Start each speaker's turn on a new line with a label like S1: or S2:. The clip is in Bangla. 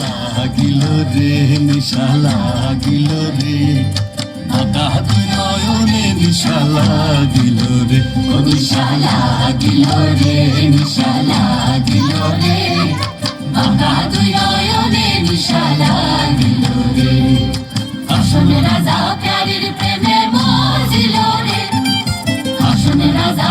S1: লাগিল রে, নিশা লাগিল রে। হঠাৎ নয়নে নিশা লাগিল রে। নিশা লাগিল রে, নিশা লাগিল রে। হঠাৎ নয়নে নিশা লাগিল রে। আসল রাজা প্যারির প্রেমে মজিল রে। আসল রাজা